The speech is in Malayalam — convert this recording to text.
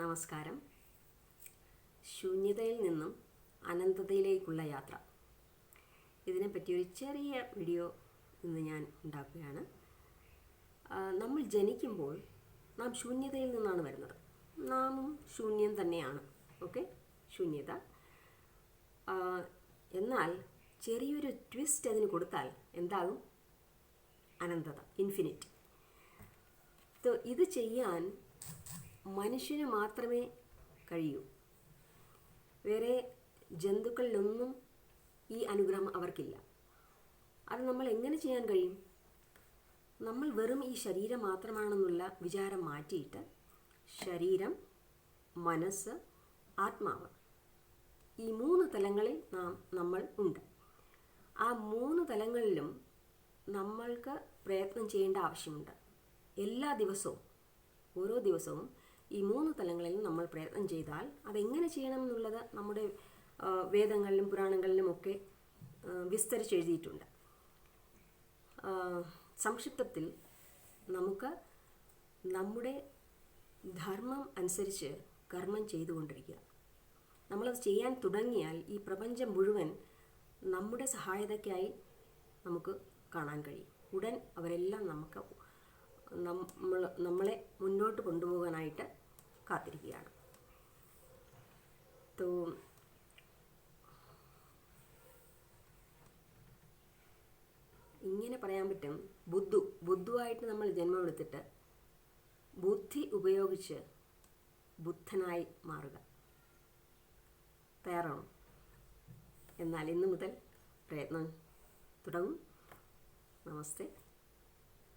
നമസ്കാരം. ശൂന്യതയിൽ നിന്നും അനന്തതയിലേക്കുള്ള യാത്ര. ഇതിനെപ്പറ്റി ഒരു ചെറിയ വീഡിയോ ഇന്ന് ഞാൻ ഉണ്ടാക്കുകയാണ്. നമ്മൾ ജനിക്കുമ്പോൾ നാം ശൂന്യതയിൽ നിന്നാണ് വരുന്നത്. നാമും ശൂന്യം തന്നെയാണ്. ഓക്കെ ശൂന്യത. എന്നാൽ ചെറിയൊരു ട്വിസ്റ്റ് അതിന് കൊടുത്താൽ എന്താകും? അനന്തത. ഇൻഫിനിറ്റ് ഇത് ചെയ്യാൻ മനുഷ്യന് മാത്രമേ കഴിയൂ. വേറെ ജന്തുക്കളിലൊന്നും ഈ അനുഗ്രഹം അവർക്കില്ല. അത് നമ്മൾ എങ്ങനെ ചെയ്യാൻ കഴിയും? നമ്മൾ വെറും ഈ ശരീരം മാത്രമാണെന്നുള്ള വിചാരം മാറ്റിയിട്ട് ശരീരം മനസ്സ് ആത്മാവ് ഈ മൂന്ന് തലങ്ങളിൽ നാം നമ്മൾ ഉണ്ട്. ആ മൂന്ന് തലങ്ങളിലും നമ്മൾക്ക് പ്രയത്നം ചെയ്യേണ്ട ആവശ്യമുണ്ട്. എല്ലാ ദിവസവും ഓരോ ദിവസവും ഈ മൂന്ന് തലങ്ങളിൽ നമ്മൾ പ്രയത്നം ചെയ്താൽ അതെങ്ങനെ ചെയ്യണം എന്നുള്ളത് നമ്മുടെ വേദങ്ങളിലും പുരാണങ്ങളിലും ഒക്കെ ആ, വിസ്തരിച്ചെഴുതിയിട്ടുണ്ട്. സംക്ഷിപ്തത്തിൽ നമുക്ക് നമ്മുടെ ധർമ്മം അനുസരിച്ച് കർമ്മം ചെയ്തുകൊണ്ടിരിക്കുക. നമ്മളത് ചെയ്യാൻ തുടങ്ങിയാൽ ഈ പ്രപഞ്ചം മുഴുവൻ നമ്മുടെ സഹായതയ്ക്കായി നമുക്ക് കാണാൻ കഴിയും. ഉടൻ അവരെല്ലാം നമുക്ക് നമ്മൾ നമ്മളെ മുന്നോട്ട് കൊണ്ടുപോകാനായിട്ട് കാത്തിരിക്കുകയാണ്. ഇങ്ങനെ പറയാൻ പറ്റും ബുദ്ധു ബുദ്ധുവായിട്ട് നമ്മൾ ജന്മമെടുത്തിട്ട് ബുദ്ധി ഉപയോഗിച്ച് ബുദ്ധനായി മാറുക. തയ്യാറാണോ? എന്നാൽ ഇന്നു മുതൽ പ്രയത്നം തുടങ്ങും. നമസ്തേ.